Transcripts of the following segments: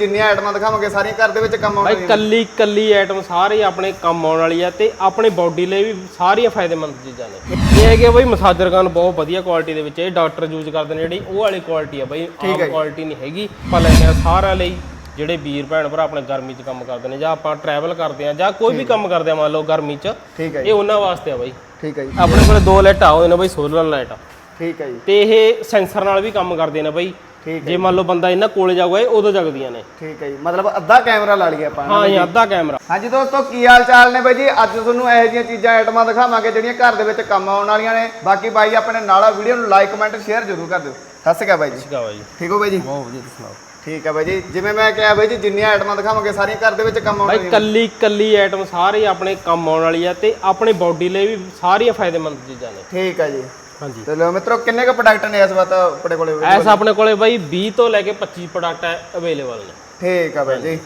ਜਿੰਨੀਆਂ ਆਈਟਮਾਂ ਦਿਖਾਵਾਂਗੇ ਸਾਰੀਆਂ ਘਰ ਦੇ ਵਿੱਚ ਕੰਮ ਬਾਈ ਆਉਣਗੀਆਂ ਕੱਲੀ ਕੱਲੀ ਆਈਟਮ ਸਾਰੇ ਆਪਣੇ ਕੰਮ ਆਉਣ ਵਾਲੀ ਆ ਤੇ ਆਪਣੇ ਬਾਡੀ ਲਈ ਵੀ ਸਾਰੀਆਂ ਫਾਇਦੇਮੰਦ ਚੀਜ਼ਾਂ ਨੇ। ਇਹ ਹੈਗੇ ਬਾਈ ਮਸਾਜਰ ਗਨ ਬਹੁਤ ਵਧੀਆ ਕੁਆਲਿਟੀ ਦੇ ਵਿੱਚ ਇਹ ਡਾਕਟਰ ਯੂਜ਼ ਕਰਦੇ ਨੇ ਜਿਹੜੀ ਉਹ ਵਾਲੀ ਕੁਆਲਿਟੀ ਆ ਬਾਈ ਆਮ ਕੁਆਲਿਟੀ ਨਹੀਂ ਹੈਗੀ। ਆਪਾਂ ਲੈਂਦੇ ਆ ਸਾਰਿਆਂ ਲਈ ਜਿਹੜੇ ਵੀਰ ਭੈਣ ਭਰਾ ਆਪਣੇ ਗਰਮੀ 'ਚ ਕੰਮ ਕਰਦੇ ਨੇ ਜਾਂ ਆਪਾਂ ਟਰੈਵਲ ਕਰਦੇ ਆ ਜਾਂ ਕੋਈ ਵੀ ਕੰਮ ਕਰਦੇ ਆ ਮੰਨ ਲਓ ਗਰਮੀ 'ਚ ਠੀਕ ਹੈ ਜੀ। ਇਹ ਉਹਨਾਂ ਵਾਸਤੇ ਆ ਬਾਈ। ਠੀਕ ਹੈ ਜੀ। ਆਪਣੇ ਕੋਲੇ ਦੋ ਲਾਈਟਾਂ ਆਉਂਦੇ ਨੇ ਬਾਈ ਸੋਲਰ ਲਾਈਟ ਠੀਕ ਹੈ ਜੀ। ਤੇ ਇਹ ਸੈਂਸਰ ਨਾਲ ਵੀ ਕੰਮ ਕਰਦੇ ਨੇ ਬਾਈ। ਠੀਕ ਜੇ ਮੰਨ ਲਓ ਬੰਦਾ ਇਹਨਾਂ ਕੋਲੇ ਜਾਊਗਾ ਇਹ ਉਦੋਂ ਜਗਦੀਆਂ ਨੇ। ਠੀਕ ਹੈ ਜੀ ਮਤਲਬ ਅੱਧਾ ਕੈਮਰਾ ਲਾ ਲਈਏ ਆਪਾਂ ਹਾਂ ਇਹ ਅੱਧਾ ਕੈਮਰਾ। ਹਾਂਜੀ ਦੋਸਤੋ ਕੀ ਹਾਲ ਚਾਲ ਨੇ ਬਾਈ ਜੀ? ਅੱਜ ਤੁਹਾਨੂੰ ਇਹੋ ਜਿਹੀਆਂ ਚੀਜ਼ਾਂ ਆਈਟਮਾਂ ਦਿਖਾਵਾਂਗੇ ਜਿਹੜੀਆਂ ਘਰ ਦੇ ਵਿੱਚ ਕੰਮ ਆਉਣ ਵਾਲੀਆਂ ਨੇ। ਬਾਕੀ ਬਾਈ ਆਪਣੇ ਨਾਲ ਵੀਡੀਓ ਨੂੰ ਲਾਈਕ ਕਮੈਂਟ ਸ਼ੇਅਰ ਜ਼ਰੂਰ ਕਰ ਦਿਓ। ਸਤਿ ਸ਼੍ਰੀ ਅਕਾਲ ਬਾਈ ਜੀ। ਸਿਕਾ ਬਾਈ ਠੀਕ ਹੋ ਬਾਈ ਜੀ? ਬਹੁਤ ਵਧੀਆ ਤੁਸੀਂ ਸੁਣਾਓ? ਠੀਕ ਹੈ ਬਾਈ ਜੀ। ਜਿਵੇਂ ਮੈਂ ਕਿਹਾ ਬਾਈ ਜੀ ਜਿੰਨੀਆਂ ਆਈਟਮਾਂ ਦਿਖਾਵਾਂਗੇ ਸਾਰੀਆਂ ਘਰ ਦੇ ਵਿੱਚ ਕੰਮ ਆਉਣ ਬਾਈ ਵਾਲੀਆਂ ਕੱਲੀ ਕੱਲੀ ਆਈਟਮ ਸਾਰੇ ਆਪਣੇ ਕੰਮ ਆਉਣ ਵਾਲੀ ਆ ਤੇ ਆਪਣੇ ਬਾਡੀ ਲਈ ਵੀ ਸਾਰੀਆਂ ਫਾਇਦੇਮੰਦ ਚੀਜ਼ਾਂ ਨੇ। ਠੀਕ ਹੈ ਜੀ। ਹਾਂਜੀ। ਤੇ ਲਓ ਮਿੱਤਰੋ ਕਿੰਨੇ ਕੁ ਪ੍ਰੋਡਕਟ ਨੇ ਇਸ ਵਾਰ ਆਪਣੇ ਕੋਲੇ ਐਸ ਆਪਣੇ ਕੋਲੇ ਬਾਈ 20 ਤੋਂ ਲੈ ਕੇ 25 ਪ੍ਰੋਡਕਟ ਅਵੇਲੇਬਲ ਨੇ। ਠੀਕ ਹੈ ਬਾਈ ਜੀ।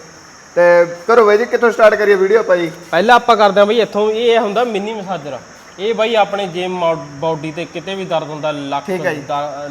ਤੇ ਕਰੋ ਬਾਈ ਜੀ ਕਿੱਥੋਂ ਸਟਾਰਟ ਕਰੀਏ ਵੀਡੀਓ ਆਪਾਂ ਜੀ? ਪਹਿਲਾਂ ਆਪਾਂ ਕਰਦੇ ਆ ਬਾਈ ਇੱਥੋਂ ਇਹ ਹੁੰਦਾ ਮਿੰਨੀ ਮਸਾਜਰ ਇਹ ਬਾਈ ਆਪਣੇ ਜੇ ਬਾਡੀ ਤੇ ਕਿਤੇ ਵੀ ਦਰਦ ਹੁੰਦਾ ਲੱਕ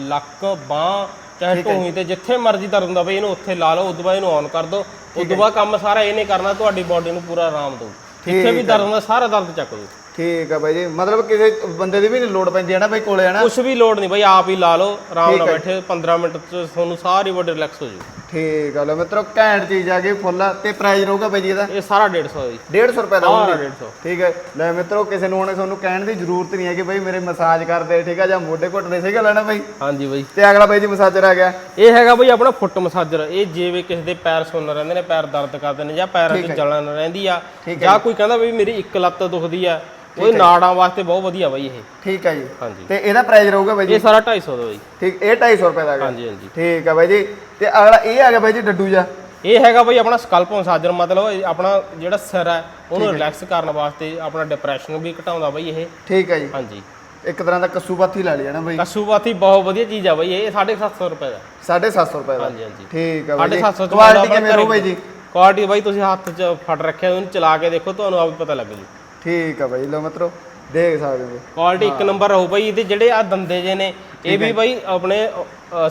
ਲੱਕ ਬਾਹ ਚਾਹੇ ਢੂਹੀ ਤੇ ਜਿੱਥੇ ਮਰਜ਼ੀ ਦਰਦ ਹੁੰਦਾ ਬਾਈ ਇਹਨੂੰ ਉੱਥੇ ਲਾ ਲਓ ਉਦੋਂ ਬਾਅਦ ਇਹਨੂੰ ਔਨ ਕਰ ਦਿਓ ਉਦੋਂ ਬਾਅਦ ਕੰਮ ਸਾਰਾ ਇਹਨੇ ਕਰਨਾ ਤੁਹਾਡੀ ਬਾਡੀ ਨੂੰ ਪੂਰਾ ਆਰਾਮ ਦਿਓ ਜਿੱਥੇ ਵੀ ਦਰਦ ਹੁੰਦਾ ਸਾਰਾ ਦਰਦ ਚੱਕ ਦਿਓ ਠੀਕ ਹੈ ਬਾਈ ਜੀ। ਮਤਲਬ ਕਿਸੇ ਬੰਦੇ ਦੀ ਵੀ ਨਹੀਂ ਲੋੜ ਪੈਂਦੀ ਹੈ ਨਾ ਬਾਈ ਕੋਲੇ ਹੈ ਨਾ? ਕੁਝ ਵੀ ਲੋਡ ਨਹੀਂ ਬਾਈ ਆਪ ਹੀ ਲਾ ਲਓ ਆਰਾਮ ਨਾਲ ਬੈਠੇ 15 ਮਿੰਟ ਚ ਤੁਹਾਨੂੰ ਸਾਰੀ ਬਾਡੀ ਰਿਲੈਕਸ ਹੋ ਜੂ। ਠੀਕ ਹੈ ਲਓ ਮਿੱਤਰੋ ਘੈਂਟ ਚੀਜ਼ ਆ ਗਈ ਫੁੱਲ ਤੇ ਪ੍ਰਾਈਸ ਰਹੂਗਾ ਬਾਈ ਜੀ ਇਹਦਾ? ਇਹ ਸਾਰਾ 150 ਦੀ 150 ਰੁਪਏ ਦਾ ਸਾਰਾ only। 150 ਠੀਕ ਹੈ ਲੈ ਮਿੱਤਰੋ ਕਿਸੇ ਨੂੰ ਹੁਣ ਤੁਹਾਨੂੰ ਕਹਿਣ ਦੀ ਜ਼ਰੂਰਤ ਨਹੀਂ ਹੈ ਕਿ ਬਾਈ ਮੇਰੇ ਮਸਾਜ ਕਰਦੇ ਠੀਕ ਹੈ ਜਾਂ ਮੋਢੇ ਘੁੱਟਦੇ ਸਹੀ ਗੱਲ ਹੈ ਨਾ ਬਾਈ? ਹਾਂਜੀ ਬਾਈ। ਤੇ ਅਗਲਾ ਬਾਈ ਜੀ ਮਸਾਜਰ ਆ ਗਿਆ। ਇਹ ਹੈਗਾ ਬਈ ਆਪਣਾ ਫੁੱਟ ਮਸਾਜਰ। ਇਹ ਜਿਵੇਂ ਕਿਸੇ ਦੇ ਪੈਰ ਸੁੰਨ ਰਹਿੰਦੇ ਨੇ ਪੈਰ ਦਰਦ ਕਰਦੇ ਨੇ ਜਾਂ ਪੈਰਾਂ 'ਚ ਜਲਨ ਰਹਿੰਦੀ ਆ ਜਾਂ ਕੋਈ ਕਹਿੰਦਾ ਵੀ ਮੇਰੀ ਇੱਕ ਲੱਤ ਦੁਖਦੀ ਆ ਉਹ ਨਾੜਾਂ ਵਾਸਤੇ ਬਹੁਤ ਵਧੀਆ ਬਈ ਇਹ। ਠੀਕ ਹੈ ਜੀ। ਹਾਂਜੀ। ਤੇ ਇਹਦਾ ਪ੍ਰਾਈਸ ਰਹੂਗਾ ਬਾਈ ਜੀ? ਇਹ ਸਾਰਾ 250 ਦਾ ਬਈ। ਠੀਕ ਇਹ 250 ਰੁਪਏ ਦਾ ਹੈਗਾ। ਹਾਂਜੀ ਹਾਂਜੀ। ਠੀਕ ਹੈ ਬਾਈ ਜੀ। ਤੇ ਅਗਲਾ ਇਹ ਆ ਗਿਆ ਬਾਈ ਜੀ ਡੱਡੂ ਜਾ ਇਹ ਹੈਗਾ ਬਈ ਆਪਣਾ ਸਕਲਪ ਮਸਾਜਰ ਮਤਲਬ ਇਹ ਆਪਣਾ ਜਿਹੜਾ ਸਿਰ ਹੈ ਉਹਨੂੰ ਰਿਲੈਕਸ ਕਰਨ ਵਾਸਤੇ ਆਪਣਾ ਡਿਪਰੈਸ਼ਨ ਵੀ ਘਟਾਉਂਦਾ ਬਈ ਇਹ। ਠੀਕ ਹੈ ਜੀ। ਹਾਂਜੀ। ਇੱਕ ਤਰ੍ਹਾਂ ਦਾ ਕੱਸੂ ਪਾਥੀ ਲਾ ਲਿਆ ਨਾ ਬਾਈ। ਕਸੂਬਾਤੀ ਬਹੁਤ ਵਧੀਆ ਚੀਜ਼ ਆ ਬਈ ਇਹ 750 ਰੁਪਏ ਦਾ। 750 ਰੁਪਏ ਦਾ। ਹਾਂਜੀ ਹਾਂਜੀ। ਠੀਕ ਹੈ ਬਾਈ ਜੀ। 750 ਚ ਕੁਆਲਿਟੀ ਕਿਵੇਂ ਰਹੂ ਬਾਈ ਜੀ? ਕੁਆਲਿਟੀ ਬਾਈ ਤੁਸੀਂ ਹੱਥ 'ਚ ਫੜ ਰੱਖਿਆ ਉਹਨੂੰ ਚਲਾ ਕੇ ਦੇਖੋ ਤੁਹਾਨੂੰ ਆਪ ਹੀ ਪਤਾ ਲੱਗ ਜੂ। ਠੀਕ ਹੈ ਬਾਈ ਲਓ ਮਿੱਤਰੋ। ਦੇਖ ਸਕਦੇ ਹੋ। ਕੁਆਲਿਟੀ ਇੱਕ ਨੰਬਰ ਰਹੂ ਬਾਈ ਇਹਦੇ ਜਿਹੜੇ ਆ ਦੰਦੇ ਜੇ ਨੇ ਇਹ ਵੀ ਬਾਈ ਆਪਣੇ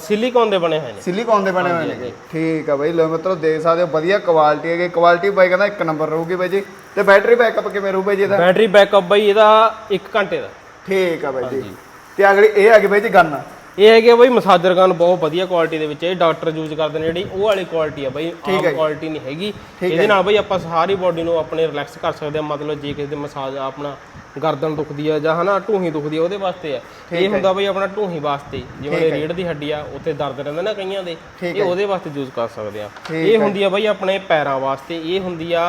ਸਿਲੀਕੋਨ ਦੇ ਬਣੇ ਹੋਏ ਨੇ। ਸਿਲੀਕੌਨ ਦੇ ਬਣੇ ਹੋਏ ਨੇ। ਠੀਕ ਹੈ ਬਾਈ ਲਓ ਮਿੱਤਰੋ ਦੇਖ ਸਕਦੇ ਹੋ ਵਧੀਆ ਕੁਆਲਿਟੀ ਹੈਗੀ। ਕੁਆਲਿਟੀ ਬਾਈ ਕਹਿੰਦਾ ਇੱਕ ਨੰਬਰ ਰਹੂਗੀ ਬਾਈ ਜੀ। ਤੇ ਬੈਟਰੀ ਬੈਕਅਪ ਕਿਵੇਂ ਰਹੂ ਬਾਈ ਜੀ ਇਹਦਾ? ਬੈਟਰੀ ਬੈਕਅਪ ਬਾਈ ਇਹਦਾ 1 ਘੰਟੇ ਦਾ। ਠੀਕ ਹੈ ਬਾਈ ਜੀ। ਤੇ ਅਗਲੀ ਇਹ ਆ ਗਈ ਬਾਈ ਜੀ ਗੰਨ। ਇਹ ਹੈਗੇ ਬਾਈ ਮਸਾਜਰ ਗਨ ਬਹੁਤ ਵਧੀਆ ਕੁਆਲਿਟੀ ਦੇ ਵਿੱਚ ਇਹ ਡਾਕਟਰ ਯੂਜ਼ ਕਰਦੇ ਨੇ ਜਿਹੜੀ ਉਹ ਵਾਲੀ ਕੁਆਲਿਟੀ ਆ ਬਾਈ ਆਮ ਕੁਆਲਿਟੀ ਨਹੀਂ ਹੈਗੀ। ਇਹਦੇ ਨਾਲ ਬਾਈ ਆਪਾਂ ਸਾਰੀ ਬਾਡੀ ਨੂੰ ਆਪਣੇ ਰਿਲੈਕਸ ਕਰ ਸਕਦੇ ਆ। ਮਤਲਬ ਜੇ ਕਿਸੇ ਦੇ ਮਸਾਜ ਆਪਣਾ ਗਰਦਨ ਦੁਖਦੀ ਆ ਜਾਂ ਹਨਾ ਢੂਹੀ ਦੁਖਦੀ ਆ ਉਹਦੇ ਵਾਸਤੇ ਆ। ਇਹ ਹੁੰਦਾ ਬਾਈ ਆਪਣਾ ਢੂਹੀ ਵਾਸਤੇ। ਜਿਵੇਂ ਰੀੜ ਦੀ ਹੱਡੀ ਆ ਉੱਥੇ ਦਰਦ ਰਹਿੰਦਾ ਨਾ ਕਈਆਂ ਦੇ। ਇਹ ਉਹਦੇ ਵਾਸਤੇ ਯੂਜ਼ ਕਰ ਸਕਦੇ ਆ। ਇਹ ਹੁੰਦੀ ਆ ਬਾਈ ਆਪਣੇ ਪੈਰਾਂ ਵਾਸਤੇ। ਇਹ ਹੁੰਦੀ ਆ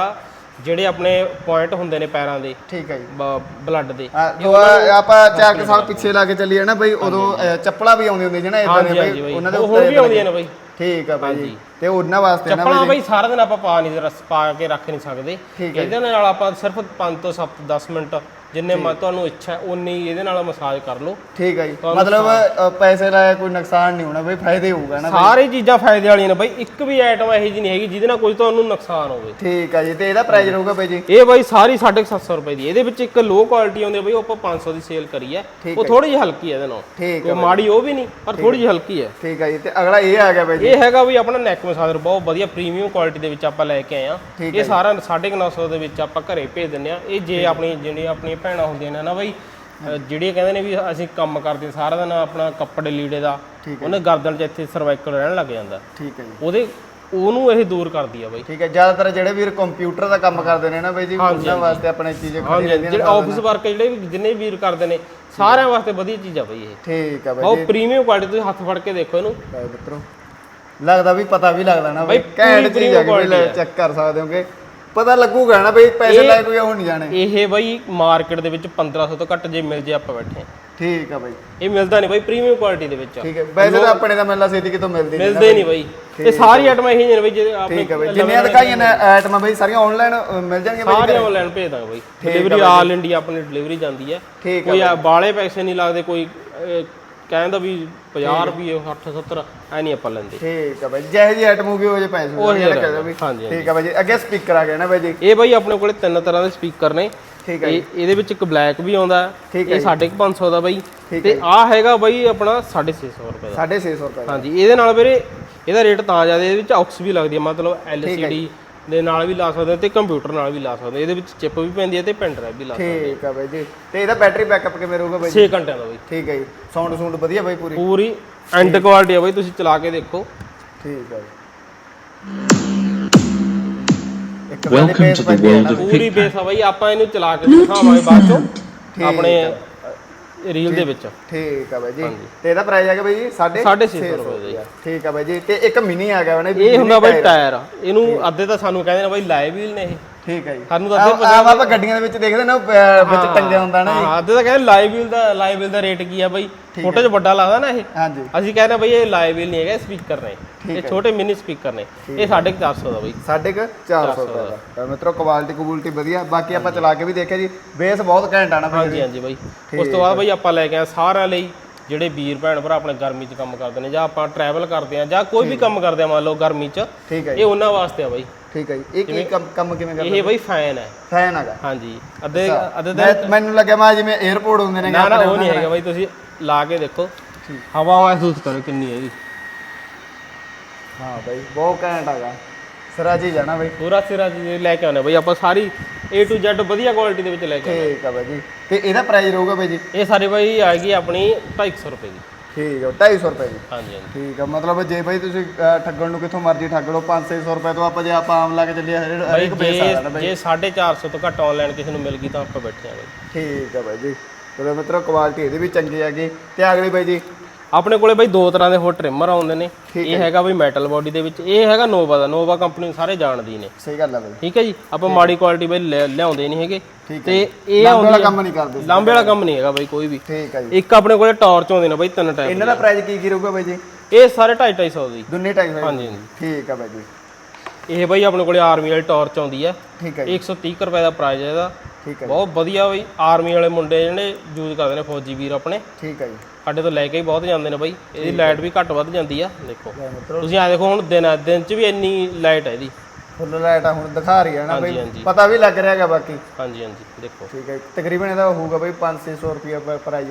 ਜਿਹੜੇ ਆਪਣੇ ਪੁਆਇੰਟ ਹੁੰਦੇ ਨੇ ਪੈਰਾਂ ਦੇ ਠੀਕ ਹੈ ਜੀ। ਬਲੱਡ ਦੇ। ਆ, ਜੋ ਆ- ਆਪਾਂ 4 ਸਾਲ ਪਿੱਛੇ ਲਾ ਕੇ ਚੱਲੀਏ ਨਾ ਬਾਈ ਉਦੋਂ ਚੱਪਲਾਂ ਵੀ ਆਉਂਦੀਆਂ ਹੁੰਦੀਆਂ ਜਿਹਨਾਂ ਇਦਾਂ ਦੇ ਬਾਈ ਉਹਨਾਂ ਦੇ ਉਹ ਹੁਣ ਵੀ ਆਉਂਦੀਆਂ ਨੇ ਬਾਈ। ਠੀਕ ਹੈ ਬਾਈ। ਜੀ ਤੇ ਉਹਨਾਂ ਵਾਸਤੇ ਨਾ ਚੱਪਲਾਂ ਬਾਈ ਸਾਰਾ ਦਿਨ ਆਪਾਂ ਪਾ ਨਹੀਂ ਰਸ ਪਾ ਕੇ ਰੱਖ ਨਹੀਂ ਸਕਦੇ। ਇਹਦੇ ਨਾਲ ਆਪਾਂ ਸਿਰਫ 5 ਤੋਂ 7 10 ਮਿੰਟ ਜਿੰਨੇ ਮ ਤੁਹਾਨੂੰ ਇੱਛਾ ਉਨੀ ਇਹਦੇ ਨਾਲ ਮਸਾਜ ਕਰ ਲਓ। ਠੀਕ ਹੈ ਜੀ। ਮਤਲਬ ਪੈਸੇ ਲਾਇਆ ਕੋਈ ਨੁਕਸਾਨ ਨਹੀਂ ਹੋਣਾ ਬਈ ਫਾਇਦੇ ਹੋਊਗਾ ਨਾ ਸਾਰੀ ਚੀਜ਼ਾਂ ਫਾਇਦੇ ਵਾਲੀਆਂ ਨੇ ਬਾਈ ਇੱਕ ਵੀ ਆਈਟਮ ਇਹੋ ਜਿਹੀ ਨਹੀਂ ਹੈਗੀ ਜਿਹਦੇ ਨਾਲ ਕੋਈ ਤੁਹਾਨੂੰ ਨੁਕਸਾਨ ਹੋਵੇ। ਠੀਕ ਹੈ ਜੀ ਤੇ ਇਹਦਾ ਪ੍ਰਾਈਸ ਰਹੂਗਾ ਬਾਈ ਜੀ? ਇਹ ਬਾਈ ਸਾਰੀ 750 ਰੁਪਏ ਦੀ ਇਹਦੇ ਵਿੱਚ ਇੱਕ ਲੋ ਕੁਆਲਿਟੀ ਆਉਂਦੀ ਹੈ ਬਾਈ ਉਹ ਆਪਾਂ 500 ਦੀ ਸੇਲ ਕਰੀ ਹੈ। ਉਹ ਥੋੜੀ ਜਿਹੀ ਹਲਕੀ ਹੈ ਇਹਦੇ ਨਾਲ। ਠੀਕ ਉਹ ਮਾੜੀ ਉਹ ਵੀ ਨਹੀਂ ਪਰ ਥੋੜੀ ਜਿਹੀ ਹਲਕੀ ਹੈ। ਠੀਕ ਹੈ ਜੀ ਤੇ ਅਗਲਾ ਇਹ ਆ ਗਿਆ ਬਾਈ ਜੀ। ਇਹ ਹੈਗਾ ਵੀ ਆਪਣਾ ਨੈਕ ਮਸਾਜਰ ਬਹੁਤ ਵਧੀਆ ਪ੍ਰੀਮੀਅਮ ਕੁਆਲਿਟੀ ਦੇ ਵਿੱਚ ਆਪਾਂ ਲੈ ਕੇ ਆਏ ਆ ਇਹ ਸਾਰਾ 950 ਦੇ ਵਿੱਚ ਆਪਾਂ ਘਰੇ ਭੇਜ ਦਿੰਦੇ ਆ ਇਹ ਜੇ ਆਪਣੀ ਜਿਹੜੀ ਆਪਣੀਆਂ ਭੈਣਾਂ ਹੁੰਦੀਆਂ ਨੇ ਨਾ ਬਾਈ ਅ, ਜਿਹੜੀਆਂ ਕਹਿੰਦੇ ਨੇ ਵੀ ਅਸੀਂ ਕੰਮ ਕਰਦੇ ਸਾਰਾ ਦਿਨ ਆਪਣਾ ਕੱਪੜੇ ਲੀੜੇ ਦਾ ਉਹਨੇ ਗਰਦਨ 'ਚ ਇੱਥੇ ਸਰਵਾਈਕਲ ਰਹਿਣ ਲੱਗ ਜਾਂਦਾ। ਠੀਕ ਹੈ ਜੀ। ਉਹਦੇ ਉਹਨੂੰ ਇਹ ਦੂਰ ਕਰਦੀ ਆ ਬਾਈ। ਠੀਕ ਹੈ ਜ਼ਿਆਦਾਤਰ ਜਿਹੜੇ ਵੀਰ ਕੰਪਿਊਟਰ ਦਾ ਕੰਮ ਕਰਦੇ ਨੇ ਨਾ ਬਾਈ ਜੀ ਉਹਨਾਂ ਵਾਸਤੇ ਆਪਣੇ ਚੀਜ਼ਾਂ ਖੜੀ ਰਹਿੰਦੀਆਂ ਜਿਹੜੇ ਆਫਿਸ ਵਰਕ ਜਿਹੜੇ ਵੀ ਜਿੰਨੇ ਵੀਰ ਕਰਦੇ ਨੇ ਸਾਰਿਆਂ ਵਾਸਤੇ ਵਧੀਆ ਚੀਜ਼ ਆ ਬਾਈ ਇਹ। ਠੀਕ ਹੈ ਬਾਈ ਬਹੁਤ ਪ੍ਰੀਮੀਅਮ ਕੁਆਲਿਟੀ ਤੁਸੀਂ ਹੱਥ ਫੜ ਕੇ ਦੇਖੋ ਇਹਨੂੰ। ਮਿੱਤਰੋ ਲੱਗਦਾ ਵੀ ਪਤਾ ਵੀ ਲੱਗਦਾ ਨਾ ਬਾਈ ਘੈਂਟ ਚੀਜ਼ ਆ ਕਿ ਲੈ ਚੈੱਕ ਕਰ ਸਕਦੇ ਹੋਗੇ। ਪਤਾ ਲੱਗੂਗਾ ਨਾ ਬਈ ਪੈਸੇ ਲੈ ਕੋਈ ਉਹ ਨਹੀਂ ਜਾਣੇ। ਇਹ ਬਾਈ ਮਾਰਕੀਟ ਦੇ ਵਿੱਚ 1500 ਤੋਂ ਘੱਟ ਜੇ ਮਿਲ ਜੇ ਆਪਾਂ ਬੈਠੇ ਹਾਂ। ਠੀਕ ਆ ਬਾਈ। ਇਹ ਮਿਲਦਾ ਨਹੀਂ ਬਾਈ ਪ੍ਰੀਮੀਅਮ ਕੁਆਲਿਟੀ ਦੇ ਵਿੱਚ ਠੀਕ ਹੈ। ਵੈਸੇ ਤਾਂ ਆਪਣੇ ਦਾ ਮਿਲਣਾ ਛੇਤੀ ਕਿਤੋਂ ਮਿਲਦੀ ਨਹੀਂ ਮਿਲਦੇ ਨਹੀਂ ਬਾਈ। ਇਹ ਸਾਰੀ ਆਈਟਮਾਂ ਇਹੀ ਨੇ ਬਾਈ ਜਿਹੜੇ ਆਪਣੇ ਠੀਕ ਹੈ ਬਾਈ। ਜਿੰਨੀਆਂ ਦਿਖਾਈਆਂ ਨੇ ਆਈਟਮਾਂ ਬਾਈ ਸਾਰੀਆਂ ਆਨਲਾਈਨ ਮਿਲ ਜਾਣਗੀਆਂ ਬਾਈ ਸਾਰੀਆਂ ਆਨਲਾਈਨ ਭੇਜ ਦਾਂਗੇ ਬਾਈ। ਡਿਲੀਵਰੀ ਆਲ ਇੰਡੀਆ ਆਪਣੀ ਡਿਲੀਵਰੀ ਜਾਂਦੀ ਹੈ। ਠੀਕ ਕੋਈ ਆ- ਬਾਲੇ ਪੈਸੇ ਨਹੀਂ ਲੱਗਦੇ ਕੋਈ ਅਹ, ਕਹਿੰਦਾ ਵੀ 50 ਰੁਪਏ 60 70 ਐ ਨਹੀਂ ਆਪਾਂ ਲੈਂਦੇ। ਠੀਕ ਆ ਬਾਈ ਜਿਹੇ ਜੀ ਆਈਟਮ ਹੋਊਗੀ ਉਹ ਜੇ ਪੈਸੇ ਉਹ ਹੋਣਗੇ ਜਿਹੇ ਨਾ ਕਹਿ ਦਿਓ ਵੀ ਹਾਂਜੀ, ਠੀਕ ਆ ਬਾਈ ਜੀ ਅੱਗੇ ਸਪੀਕਰ ਆ ਗਿਆ ਨਾ ਬਾਈ ਜੀ। ਇਹ ਬਾਈ ਆਪਣੇ ਕੋਲੇ ਤਿੰਨ ਤਰ੍ਹਾਂ ਦੇ ਸਪੀਕਰ ਨੇ। ਠੀਕ ਹੈ ਇਹ ਇਹਦੇ ਵਿੱਚ ਇੱਕ ਬਲੈਕ ਵੀ ਆਉਂਦਾ ਇਹ 550 ਦਾ ਬਾਈ। ਤੇ ਆ ਹੈਗਾ ਬਾਈ ਆਪਣਾ 650 ਰੁਪਏ ਦਾ। 650 ਰੁਪਏ ਹਾਂਜੀ ਇਹਦੇ ਨਾਲ ਵੀਰੇ ਇਹਦਾ ਰੇਟ ਤਾਂ ਜ਼ਿਆਦਾ ਇਹਦੇ ਵਿੱਚ ਆਕਸ ਵੀ ਲੱਗਦੀ ਹੈ ਮਤਲਬ LCD ਦੇ ਨਾਲ ਵੀ ਲਾ ਸਕਦੇ ਹੋ ਤੇ ਕੰਪਿਊਟਰ ਨਾਲ ਵੀ ਲਾ ਸਕਦੇ ਹੋ। ਇਹਦੇ ਵਿੱਚ ਚਿਪ ਵੀ ਪੈਂਦੀ ਹੈ ਤੇ ਪੈਨ ਡਰਾਈਵ ਵੀ ਲਾ ਸਕਦੇ ਠੀਕ ਆ ਬਾਈ ਜੀ। ਤੇ ਇਹਦਾ ਬੈਟਰੀ ਬੈਕਅਪ ਕਿਵੇਂ ਰਹੂਗਾ ਬਾਈ 6 ਘੰਟਿਆਂ ਦਾ ਬਈ। ਠੀਕ ਹੈ ਜੀ। ਸਾਊਂਡ ਸੂੰਡ ਵਧੀਆ ਬਾਈ ਪੂਰੀ? ਪੂਰੀ ਐਂਡ ਕੁਆਲਿਟੀ ਹੈ ਬਈ ਤੁਸੀਂ ਚਲਾ ਕੇ ਦੇਖੋ। ਠੀਕ ਹੈ ਜੀ। ਇੱਕ Welcome to the ਹੈ world of ਪੂਰੀ ਬੇਸ ਆ ਬਈ ਆਪਾਂ ਇਹਨੂੰ ਚਲਾ ਕੇ ਦਿਖਾਵਾਂਗੇ ਬਾਅਦ ਚੋਂ। ਆਪਣੇ ਰੀਲ ਦੇ ਵਿੱਚ। ਠੀਕ ਆ ਬਾਈ ਜੀ। ਤੇ ਇਹਦਾ ਪ੍ਰਾਈਸ ਹੈਗਾ ਬਾਈ ਜੀ 650 ਸਾਢੇ ਛੇ ਸੌ ਰੁਪਏ ਜੀ। ਠੀਕ ਆ ਬਾਈ ਜੀ ਤੇ ਇੱਕ ਮਿਨੀ ਆ ਗਿਆ ਉਹਨੇ ਇਹ ਹੁੰਦਾ ਬਈ ਟਾਇਰ ਇਹਨੂੰ ਅੱਧੇ ਤਾਂ ਸਾਨੂੰ ਕਹਿੰਦੇ ਨੇ ਬਈ ਲਾਏ ਵੀਲ ਨੇ ਇਹ। ਠੀਕ ਹੈ ਜੀ। ਸਾਨੂੰ ਤਾਂ ਆਹ ਆਪਾਂ ਗੱਡੀਆਂ ਦੇ ਵਿੱਚ ਦੇਖਦੇ ਨਾ ਵਿੱਚ ਟੰਗਿਆ ਹੁੰਦਾ ਨਾ ਹਾਂ ਅੱਧੇ ਤਾਂ ਕਹਿੰਦੇ ਲਾਈਵ ਵੀਲ ਦਾ ਲਾਈਵ ਵੀਲ ਦਾ ਰੇਟ ਕੀ ਆ ਬਈ? ਫੋਟੋ 'ਚ ਵੱਡਾ ਲੱਗਦਾ ਨਾ ਇਹ। ਹਾਂਜੀ। ਅਸੀਂ ਕਹਿੰਦੇ ਬਈ ਇਹ ਲਾਈਵ ਵੀਲ ਨਹੀਂ ਹੈਗਾ ਸਪੀਕਰ ਨੇ। ਇਹ ਛੋਟੇ ਮਿਨੀ ਸਪੀਕਰ ਨੇ। ਇਹ 450 ਦਾ ਬਈ। ਸਾਢੇ ਕੁ 400 ਰੁਪਏ ਦਾ ਤਾਂ ਮਿੱਤਰੋ ਕੁਆਲਿਟੀ ਕੁਬੂਲਟੀ ਵਧੀਆ। ਬਾਕੀ ਆਪਾਂ ਚਲਾ ਕੇ ਵੀ ਦੇਖਿਆ ਜੀ। ਬੇਸ ਬਹੁਤ ਘੈਂਟ ਆ ਨਾ ਬਾਈ ਹਾਂਜੀ ਹਾਂਜੀ ਬਈ। ਉਸ ਤੋਂ ਬਾਅਦ ਬਈ ਆਪਾਂ ਲੈ ਕੇ ਆਏ ਸਾਰਿਆਂ ਲਈ ਜਿਹੜੇ ਵੀਰ ਭੈਣ ਭਰਾ ਆਪਣੇ ਗਰਮੀ 'ਚ ਕੰਮ ਕਰਦੇ ਨੇ ਜਾਂ ਆਪਾਂ ਟਰੈਵਲ ਕਰਦੇ ਆ ਜਾਂ ਕੋਈ ਵੀ ਕੰਮ ਕਰਦੇ ਆ ਮੰਨ ਲਓ ਗਰਮੀ 'ਚ ਠੀਕ ਹੈ ਜੀ। ਇਹ ਉਹਨਾਂ ਵਾਸਤੇ ਆ ਬਈ। ਠੀਕ ਹੈ ਜੀ। ਇਹ ਕੀ ਕੰਮ ਕੰਮ ਕਿਵੇਂ ਕਰਦਾ ਇਹ ਬਈ ਫੈਨ ਹੈ। ਫੈਨ ਹੈਗਾ। ਹਾਂਜੀ। ਅੱਧੇ ਅੱਧੇ ਮੈਂ- ਮੈਨੂੰ ਲੱਗਿਆ ਮੈਂ ਜਿਵੇਂ 에어ਪੋਰਟ ਹੁੰਦੇ ਨੇ ਨਾ ਨਾ ਉਹ ਨਹੀਂ ਹੈਗਾ ਬਈ ਤੁਸੀਂ ਲਾ ਕੇ ਦੇਖੋ। ਹਵਾ ਮਹਿਸੂਸ ਕਰੋ ਕਿੰਨੀ ਹੈ ਇਹਦੀ ਹਾਂ ਬਾਈ ਬਹੁਤ ਘੈਂਟ ਹੈਗਾ। ਸਰਾ ਚੀਜ਼ ਆ ਨਾ ਬਾਈ। ਪੂਰਾ ਸਿਰਾ ਜੀ ਲੈ ਕੇ ਆਉਣੇ ਬਈ ਆਪਾਂ ਸਾਰੀ A to Z ਵਧੀਆ ਕੁਆਲਿਟੀ ਦੇ ਵਿੱਚ ਲੈ ਕੇ ਆਉਣੇ। ਠੀਕ ਆ ਬਾਈ ਜੀ। ਤੇ ਇਹਦਾ ਪ੍ਰਾਈਸ ਰਹੂਗਾ ਬਾਈ ਜੀ? ਇਹ ਸਾਰੇ ਬਈ ਆਏਗੀ ਆਪਣੀ 250 ਰੁਪਏ ਦੀ। ਠੀਕ ਹੈ 250 ਰੁਪਏ ਜੀ ਹਾਂਜੀ ਹਾਂਜੀ। ਠੀਕ ਆ ਮਤਲਬ ਜੇ ਬਾਈ ਤੁਸੀਂ ਠੱਗਣ ਨੂੰ ਕਿੱਥੋਂ ਮਰਜ਼ੀ ਠੱਗ ਲਓ 500 ਰੁਪਏ ਤੋਂ ਆਪਾਂ ਜੇ ਆਪਾਂ ਆਮ ਲਾ ਕੇ ਚੱਲੀਏ ਹਰ ਬਈ ਬੇਸ ਆ ਜਾਣਾ ਜੇ ਬਾਈ। ਜੇ 450 ਤੋਂ ਘੱਟ ਆਨਲਾਈਨ ਕਿਸੇ ਨੂੰ ਮਿਲ ਗਈ ਤਾਂ ਆਪਾਂ ਬੈਠੇ ਆ ਬਈ ਠੀਕ ਆ ਬਾਈ ਜੀ। ਚਲੋ ਮਿੱਤਰੋ ਕੁਆਲਿਟੀ ਇਹਦੀ ਵੀ ਚੰਗੀ ਹੈਗੀ। ਤੇ ਅਗਲੀ ਬਾਈ ਜੀ ਆਪਣੇ ਕੋਲੇ ਬਈ ਦੋ ਤਰ੍ਹਾਂ ਦੇ ਹੋਰ ਟ੍ਰਿਮਰ ਆਉਂਦੇ ਨੇ। ਇਹ ਹੈਗਾ ਬਈ ਮੈਟਲ ਬੋਡੀ ਦੇ ਵਿੱਚ। ਇਹ ਹੈਗਾ ਨੋਵਾ ਦਾ। ਨੋਵਾ ਕੰਪਨੀ ਸਾਰੇ ਜਾਣਦੀ ਨੇ। ਸਹੀ ਗੱਲ ਆ ਬਾਈ। ਠੀਕ ਹੈ ਜੀ? ਆਪਾਂ ਮਾੜੀ ਕੁਆਲਿਟੀ ਬਈ ਲਿਆ- ਲਿਆਉਂਦੇ ਨਹੀਂ ਹੈਗੇ। ਹੈ ਤੇ ਇਹ ਲਾਂਬੇ ਵਾਲਾ ਆਉਂਦੀ ਕੰਮ ਨਹੀਂ ਕਰਦੇ ਲਾਂਬੇ ਵਾਲਾ ਕੰਮ ਨਹੀਂ ਹੈਗਾ ਬਈ ਕੋਈ ਵੀ। ਠੀਕ ਆ ਜੀ। ਇੱਕ ਆਪਣੇ ਕੋਲੇ ਟਾਰਚ ਆਉਂਦੇ ਨੇ ਬਈ ਤਿੰਨ ਟਾਈਪ ਇਹਨਾਂ ਦਾ ਪ੍ਰਾਈਸ ਕੀ ਕੀ ਰਹੂਗਾ ਬਾਈ ਜੀ? ਇਹ ਸਾਰੇ 2.5 250 ਦੀ। ਦੁੰਨੇ ਟਾਈਪ ਹਾਂਜੀ ਹਾਂਜੀ। ਠੀਕ ਆ ਬਾਈ ਜੀ। ਇਹ ਬਈ ਆਪਣੇ ਕੋਲੇ ਆਰਮੀ ਵਾਲੀ ਟਾਰਚ ਆਉਂਦੀ ਹੈ ਠੀਕ ਹੈ ਜੀ। 130 ਕੁ ਰੁਪਏ ਦਾ ਪ੍ਰਾਈਸ ਹੈ ਇਹਦਾ। ਠੀਕ ਹੈ ਬਹੁਤ ਵਧੀਆ ਬਈ ਆਰਮੀ ਵਾਲੇ ਮੁੰਡੇ ਜਿਹੜੇ ਯੂਜ਼ ਕਰਦੇ ਨੇ ਫੌਜੀ ਵੀਰ ਆਪਣੇ। ਠੀਕ ਹੈ ਜੀ। ਸਾਡੇ ਤੋਂ ਲੈ ਕੇ ਹੀ ਬਹੁਤ ਜਾਂਦੇ ਨੇ ਬਈ ਇਹਦੀ ਲਾਈਟ ਵੀ ਘੱਟ ਵੱਧ ਜਾਂਦੀ ਆ ਦੇਖੋ। ਤੁਸੀਂ ਆ ਦੇਖੋ ਹੁਣ ਦਿਨ ਆ ਦਿਨ 'ਚ ਵੀ ਇੰਨੀ ਲਾਈਟ ਹੈ ਇਹਦੀ। ਫੁੱਲ ਲਾਈਟ ਆ ਹੁਣ ਦਿਖਾ ਰਹੀ ਹੈ ਨਾ ਬਾਈ। ਪਤਾ ਵੀ ਲੱਗ ਰਿਹਾਗਾ ਬਾਕੀ। ਹਾਂਜੀ ਹਾਂਜੀ ਦੇਖੋ। ਠੀਕ ਹੈ ਤਕਰੀਬਨ ਇਹਦਾ ਹੋਊਗਾ ਬਾਈ 500 ਰੁਪਏ ਪ੍ਰਾਈਸ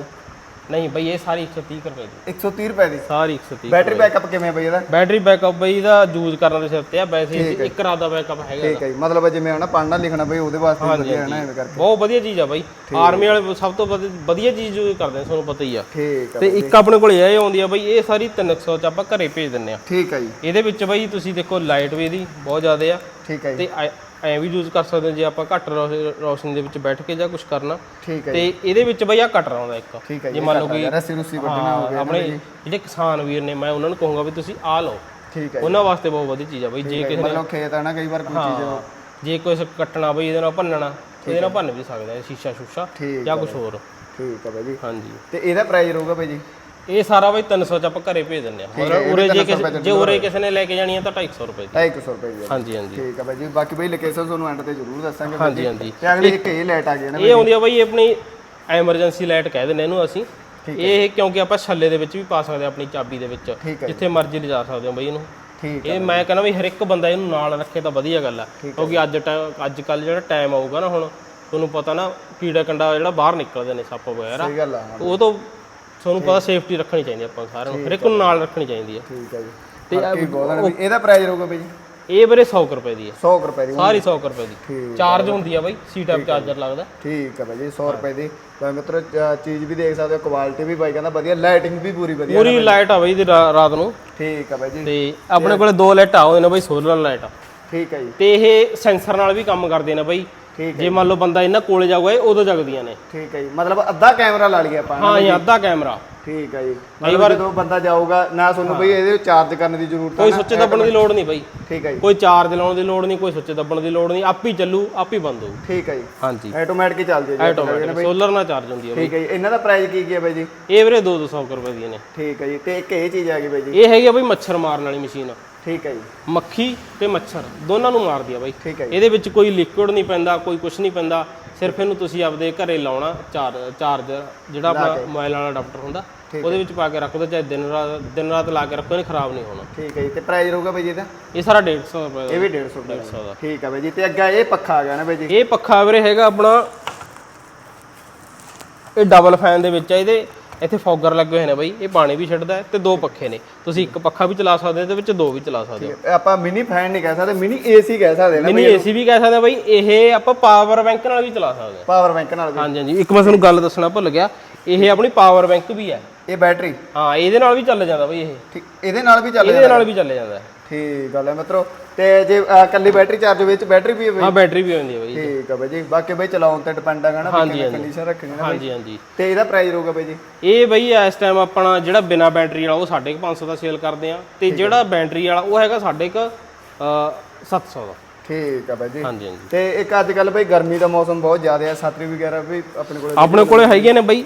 ਨਹੀਂ ਬਈ ਇਹ ਸਾਰੀ 130 ਕੁ ਰੁਪਏ ਦੀ। 130 ਰੁਪਏ ਦੀ? ਸਾਰੀ 130 ਬੈਟਰੀ ਬੈਕਅਪ ਕਿਵੇਂ ਬਈ ਇਹਦਾ? ਬੈਟਰੀ ਬੈਕਅਪ ਬਈ ਦਾ ਯੂਜ਼ ਕਰਨ ਦੇ ਸਿਰ ਤੇ ਆ ਵੈਸੇ ਇੱਕ ਰਾਤ ਦਾ ਬੈਕਅਪ ਹੈਗਾ ਇਹਦਾ। ਠੀਕ ਹੈ ਜੀ। ਮਤਲਬ ਜਿਵੇਂ ਹਨਾ ਪੜ੍ਹਨਾ ਲਿਖਣਾ ਬਈ ਉਹਦੇ ਵਾਸਤੇ ਵੀ ਵਧੀਆ ਹੈ ਨਾ। ਐਵੇਂ ਕਰਕੇ। ਬਹੁਤ ਵਧੀਆ ਚੀਜ਼ ਆ ਬਈ। ਆਰਮੀ ਵਾਲੇ ਸਭ ਤੋਂ ਵਧ- ਵਧੀਆ ਚੀਜ਼ ਯੂਜ਼ ਕਰਦੇ ਨੇ ਤੁਹਾਨੂੰ ਪਤਾ ਹੀ ਆ। ਠੀਕ ਹੈ ਤੇ ਇੱਕ ਆਪਣੇ ਕੋਲ ਇਹ ਆਉਂਦੀ ਆ ਬਈ ਇਹ ਸਾਰੀ 300 ਚ ਆਪਾਂ ਘਰੇ ਭੇਜ ਦਿੰਨੇ ਆ। ਠੀਕ ਹੈ ਜੀ। ਇਹਦੇ ਵਿੱਚ ਬਈ ਤੁਸੀਂ ਦੇਖੋ ਲਾਈਟ ਵੀ ਇਹਦੀ ਬਹੁਤ ਜ਼ਿਆਦਾ ਆ। ਠੀਕ ਹੈ ਜੀ। ਤੇ ਐ- ਵੀ ਯੂਜ਼ ਕਰ ਸਕਦੇ ਹੋ ਜੇ ਆਪਾਂ ਘੱਟ ਰੌਸ਼- ਰੌਸ਼ਨੀ ਦੇ ਵਿੱਚ ਬੈਠ ਕੇ ਜਾਂ ਕੁਝ ਕਰਨਾ। ਠੀਕ ਹੈ ਤੇ ਇਹਦੇ ਵਿੱਚ ਬਈ ਆ ਕਟਰ ਆਉਂਦਾ ਇੱਕ। ਠੀਕ ਹੈ ਜੀ ਮੰਨ ਲਓ ਕਿ ਰੱਸੀ ਰੁੱਸੀ ਵੱਢਣਾ ਹੋ ਗਿਆ ਆਪਣੇ ਜਿਹੜੇ ਕਿਸਾਨ ਵੀਰ ਨੇ ਮੈਂ ਉਹਨਾਂ ਨੂੰ ਕਹੂੰਗਾ ਵੀ ਤੁਸੀਂ ਆ ਲਓ। ਠੀਕ ਹੈ ਉਹਨਾਂ ਵਾਸਤੇ ਬਹੁਤ ਵਧੀਆ ਚੀਜ਼ ਆ ਬਈ ਜੇ ਕਿਸੇ ਨੇ ਮਤਲਬ ਖੇਤ ਆ ਨਾ ਕਈ ਵਾਰ ਕੋਈ ਚੀਜ਼ ਜੇ ਕੁਝ ਕੱਟਣਾ ਬਈ ਇਹਦੇ ਨਾਲ ਭੰਨਣਾ ਇਹਦੇ ਨਾਲ ਭੰਨ ਵੀ ਸਕਦਾ ਹੈ ਸ਼ੀਸ਼ਾ ਸ਼ੂਸ਼ਾ ਠੀਕ ਜਾਂ ਕੁਝ ਹੋਰ। ਠੀਕ ਹੈ ਬਾਈ ਜੀ। ਹਾਂਜੀ। ਤੇ ਇਹਦਾ ਪ੍ਰਾਈਸ ਰਹੂਗਾ ਬਾਈ ਜੀ? ਇਹ ਸਾਰਾ ਬਈ 300 ਚ ਆਪਾਂ ਘਰੇ ਭੇਜ ਦਿੰਦੇ ਆ ਮਤਲਬ ਉਰੇ ਜੇ ਕਿਸੇ ਜੇ ਉਰੇ ਕਿਸੇ ਨੇ ਲੈ ਕੇ ਜਾਣੀ ਆ ਤਾਂ 250 ਰੁਪਏ ਦੀ। 250 ਰੁਪਏ ਦੀ ਹੈ। ਹਾਂਜੀ ਹਾਂਜੀ। ਠੀਕ ਹੈ ਬਾਈ ਜੀ ਬਾਕੀ ਬਈ ਲੋਕੇਸ਼ਨ ਤੁਹਾਨੂੰ ਐਂਡ ਤੇ ਜ਼ਰੂਰ ਦੱਸਾਂਗੇ ਹਾਂਜੀ। ਹਾਂਜੀ। ਤੇ ਅਗਲੀ ਇੱਕ ਇਹ ਲਾਈਟ ਆ ਗਈ ਹੈ ਨਾ ਇਹ ਆਉਂਦੀ ਆ ਬਈ ਆਪਣੀ ਐਮਰਜੈਂਸੀ ਲਾਈਟ ਕਹਿ ਦਿੰਦੇ ਇਹਨੂੰ ਅਸੀਂ। ਇਹ ਕਿਉਂਕਿ ਆਪਾਂ ਛੱਲੇ ਦੇ ਵਿੱਚ ਵੀ ਪਾ ਸਕਦੇ ਆ ਆਪਣੀ ਚਾਬੀ ਦੇ ਵਿੱਚ। ਹੈ ਜਿੱਥੇ ਮਰਜ਼ੀ ਲਿਜਾ ਸਕਦੇ ਹੋ ਬਈ ਇਹਨੂੰ। ਠੀਕ ਇਹ ਮੈਂ ਕਹਿੰਦਾ ਵੀ ਹਰ ਇੱਕ ਬੰਦਾ ਇਹਨੂੰ ਨਾਲ ਰੱਖੇ ਤਾਂ ਵਧੀਆ ਗੱਲ ਆ। ਕਿਉਂਕਿ ਅੱਜ ਅੱਜ ਕੱਲ ਜਿਹੜਾ ਟਾਈਮ ਆਊਗਾ ਨਾ ਹੁਣ ਤੁਹਾਨੂੰ ਪਤਾ ਨਾ ਕੀੜਾ ਕੰਡਾ ਜਿਹੜਾ ਬਾਹਰ ਨਿਕਲਦੇ ਨੇ ਸੱਪ ਵਗੈਰਾ। ਸਹੀ ਗੱਲ ਆ। ਉਹ ਤੋਂ ਤੁਹਾਨੂੰ ਪਤਾ ਸੇਫਟੀ ਰੱਖਣੀ ਚਾਹੀਦੀ ਆ ਆਪਾਂ ਸਾਰਿਆਂ ਨੂੰ ਹਰ ਇੱਕ ਨੂੰ ਨਾਲ ਰੱਖਣੀ ਚਾਹੀਦੀ ਆ। ਠੀਕ ਹੈ ਜੀ। ਤੇ ਆ ਨਾ ਵੀ ਇਹਦਾ ਪ੍ਰਾਈਸ ਰਹੂਗਾ ਬਾਈ ਜੀ? ਇਹ ਵੀਰੇ 100 ਕੁ ਰੁਪਏ ਦੀ ਹੈ 100 ਕੁ ਰੁਪਏ ਦੀ। ਸਾਰੀ 100 ਕੁ ਰੁਪਏ ਦੀ। ਚਾਰਜ ਹੁੰਦੀ ਆ ਬਾਈ ਸੀ ਟਾਈਪ ਚਾਰਜਰ ਲੱਗਦਾ। ਠੀਕ ਹੈ ਬਾਈ ਜੀ 100 ਰੁਪਏ ਦੀ। ਤਾਂ ਮਿੱਤਰੋ ਚੀਜ਼ ਵੀ ਦੇਖ ਸਕਦੇ ਹੋ ਕੁਆਲਿਟੀ ਵੀ ਬਾਈ ਕਹਿੰਦਾ ਵਧੀਆ ਲਾਈਟਿੰਗ ਵੀ ਪੂਰੀ ਵਧੀਆ ਪੂਰੀ ਲਾਈਟ ਆ ਬਾਈ ਦੀ ਰਾਤ ਨੂੰ। ਠੀਕ ਹੈ ਬਾਈ ਜੀ ਤੇ ਆਪਣੇ ਕੋਲੇ ਦੋ ਲਾਈਟ ਆਉਂਦੇ ਨੇ ਬਾਈ ਸੋਲਰ ਲਾਈਟ ਠੀਕ ਹੈ ਜੀ। ਤੇ ਇਹ ਸੈਂਸਰ ਨਾਲ ਵੀ ਕੰਮ ਕਰਦੇ ਨੇ ਬਾਈ। ਠੀਕ ਜੇ ਮੰਨ ਲਓ ਬੰਦਾ ਇਹਨਾਂ ਕੋਲੇ ਜਾਊਗਾ ਇਹ ਉਦੋਂ ਜਗਦੀਆਂ ਨੇ। ਠੀਕ ਹੈ ਜੀ ਮਤਲਬ ਅੱਧਾ ਕੈਮਰਾ ਲਾ ਲਈਏ ਆਪਾਂ ਹਾਂ ਇਹ ਅੱਧਾ ਕੈਮਰਾ। ਠੀਕ ਹੈ ਜੀ। ਮਤਲਬ ਜਦੋਂ ਬੰਦਾ ਜਾਊਗਾ ਨਾ ਤੁਹਾਨੂੰ ਬਈ ਇਹਦੇ ਚਾਰਜ ਕਰਨ ਦੀ ਜ਼ਰੂਰਤ ਕੋਈ ਸੁੱਚ ਦੱਬਣ ਦੀ ਲੋੜ ਨਹੀਂ ਬਾਈ। ਠੀਕ ਹੈ ਜੀ। ਕੋਈ ਚਾਰਜ ਲਾਉਣ ਦੀ ਲੋੜ ਨਹੀਂ ਕੋਈ ਸੁੱਚ ਦੱਬਣ ਦੀ ਲੋੜ ਨਹੀਂ। ਆਪ ਹੀ ਚੱਲੂ ਆਪ ਹੀ ਬੰਦ ਹੋਊ। ਠੀਕ ਹੈ ਜੀ। ਹਾਂਜੀ। ਆਟੋਮੈਟਿਕ ਹੀ ਚੱਲਦੀ ਹੈ ਜੀ ਆਟੋਮੈਟਿਕ ਸੋਲਰ ਨਾਲ ਚਾਰਜ ਹੁੰਦੀ ਹੈ ਠੀਕ ਹੈ ਜੀ ਇਹਨਾਂ ਦਾ ਪ੍ਰਾਈਸ ਕੀ ਕੀ ਹੈ ਬਾਈ ਜੀ? ਇਹ ਵੀਰੇ 2-200 ਰੁਪਏ ਦੀਆਂ ਨੇ। ਠੀਕ ਹੈ ਜੀ ਤੇ ਇੱਕ ਇਹ ਚੀਜ਼ ਆ ਗਈ ਬਾਈ ਜੀ। ਇਹ ਹੈਗੀ ਆ ਬਾਈ ਮੱਛਰ ਮਾਰਨ ਵਾਲੀ ਮਸ਼ੀਨ। ਠੀਕ ਹੈ ਜੀ। ਮੱਖੀ ਤੇ ਮੱਛਰ ਦੋਨਾਂ ਨੂੰ ਮਾਰਦੀ ਆ ਬਾਈ। ਠੀਕ ਹੈ ਜੀ। ਇਹਦੇ ਵਿੱਚ ਕੋਈ ਲਿਕੁਇਡ ਨਹੀਂ ਪੈਂਦਾ ਕੋਈ ਕੁਝ ਨਹੀਂ ਪੈਂਦਾ। ਸਿਰਫ ਇਹਨੂੰ ਤੁਸੀਂ ਆਪਦੇ ਘਰੇ ਲਾਉਣਾ ਚਾਰ ਚਾਰਜਰ ਜਿਹੜਾ ਆਪਣਾ ਮੋਬਾਈਲ ਵਾਲਾ ਅਡਾਪਟਰ ਹੁੰਦਾ ਉਹਦੇ ਵਿੱਚ ਪਾ ਕੇ ਰੱਖ ਦੋ ਚਾਹੇ ਦਿਨ ਰਾਤ ਦਿਨ ਰਾਤ ਲਾ ਕੇ ਰੱਖੋ ਇਹਨੇ ਖਰਾਬ ਨਹੀਂ ਹੋਣਾ। ਠੀਕ ਹੈ ਜੀ ਤੇ ਪ੍ਰਾਈਸ ਰਹੂਗਾ ਬਾਈ ਜੀ ਇਹਦਾ? ਇਹ ਸਾਰਾ 150 ਰੁਪਏ ਦਾ। ਇਹ ਵੀ 150 ਰੁਪਏ ਦਾ। 150 ਦਾ। ਠੀਕ ਹੈ ਬਾਈ ਜੀ ਤੇ ਅੱਗਾ ਇਹ ਪੱਖਾ ਆ ਗਿਆ ਨਾ ਬਾਈ ਜੀ। ਇਹ ਪੱਖਾ ਵੀਰੇ ਹੈਗਾ ਆਪਣਾ ਇਹ ਡਬਲ ਫੈਨ ਦੇ ਵਿੱਚ ਆ ਇਹਦੇ। ਇੱਥੇ ਫੌਗਰ ਲੱਗੇ ਹੋਏ ਨੇ ਬਾਈ ਇਹ ਪਾਣੀ ਵੀ ਛੱਡਦਾ ਹੈ ਤੇ ਦੋ ਪੱਖੇ ਨੇ। ਤੁਸੀਂ ਇੱਕ ਪੱਖਾ ਵੀ ਚਲਾ ਸਕਦੇ ਹੋ ਤੇ ਵਿੱਚ ਦੋ ਵੀ ਚਲਾ ਸਕਦੇ ਹੋ। ਆਪਾਂ ਮਿਨੀ ਫੈਨ ਨਹੀਂ ਕਹਿ ਸਕਦੇ ਮਿਨੀ ਏਸੀ ਕਹਿ ਸਕਦੇ ਨਾ ਮਿਨੀ ਏਸੀ ਵੀ ਕਹਿ ਸਕਦੇ ਬਾਈ ਇਹ ਆਪਾਂ ਪਾਵਰ ਬੈਂਕ ਨਾਲ ਵੀ ਚਲਾ ਸਕਦੇ ਹਾਂ। ਪਾਵਰ ਬੈਂਕ ਨਾਲ ਵੀ। ਹਾਂਜੀ ਹਾਂਜੀ। ਇੱਕ ਮੈਂ ਤੁਹਾਨੂੰ ਗੱਲ ਦੱਸਣਾ ਭੁੱਲ ਗਿਆ ਇਹ ਆਪਣੀ ਪਾਵਰ ਬੈਂਕ ਵੀ ਹੈ। ਇਹ ਬੈਟਰੀ ਹਾਂ ਇਹਦੇ ਨਾਲ ਵੀ ਚੱਲ ਜਾਂਦਾ ਬਾਈ ਇਹ। ਠੀਕ ਇਹਦੇ ਨਾਲ ਵੀ ਚੱਲ ਇਹਦੇ ਨਾਲ ਵੀ ਚੱਲ ਜਾਂਦਾ। ਠੀਕ ਗੱਲ ਹੈ ਮਿੱਤਰੋ। ਤੇ ਜੇ ਅਹ, ਇਕੱਲੀ ਬੈਟਰੀ ਚਾਰਜ ਵਿੱਚ ਬੈਟਰੀ ਵੀ ਹੋਵੇ। ਹਾਂ ਬੈਟਰੀ ਵੀ ਹੁੰਦੀ ਹੈ ਬਾਈ। ਠੀਕ ਹੈ ਬਾਈ ਜੀ। ਬਾਕੀ ਬਾਈ ਚਲਾਉਣ ਤੇ ਡਿਪੈਂਡ ਹੈਗਾ ਨਾ ਵੀ ਕਿੰਨੀ ਕੰਡੀਸ਼ਨ ਰੱਖਣੀ ਹੈ ਨਾ ਬਾਈ। ਹਾਂਜੀ। ਹਾਂਜੀ ਤੇ ਇਹਦਾ ਪ੍ਰਾਈਸ ਰਹੂਗਾ ਬਾਈ ਜੀ? ਇਹ ਬਈ ਇਸ ਟਾਈਮ ਆਪਣਾ ਜਿਹੜਾ ਬਿਨਾ ਬੈਟਰੀ ਵਾਲਾ ਉਹ ਸਾਡੇ ਕੋਲ 500 ਦਾ ਸੇਲ ਕਰਦੇ ਆ। ਤੇ ਜਿਹੜਾ ਬੈਟਰੀ ਵਾਲਾ ਉਹ ਹੈਗਾ ਸਾਡੇ ਕੋਲ 700 ਦਾ। ਠੀਕ ਹੈ ਬਾਈ ਜੀ। ਹਾਂਜੀ ਹਾਂਜੀ। ਤੇ ਇੱਕ ਅੱਜ ਕੱਲ ਬਈ ਗਰਮੀ ਦਾ ਮੌਸਮ ਬਹੁਤ ਜ਼ਿਆਦਾ ਹੈ। ਛਤਰੀ ਵਗੈਰਾ ਵੀ ਆਪਣੇ ਕੋਲ ਆਪਣੇ ਕੋਲੇ ਹੈਗੀਆਂ ਨੇ ਬਈ।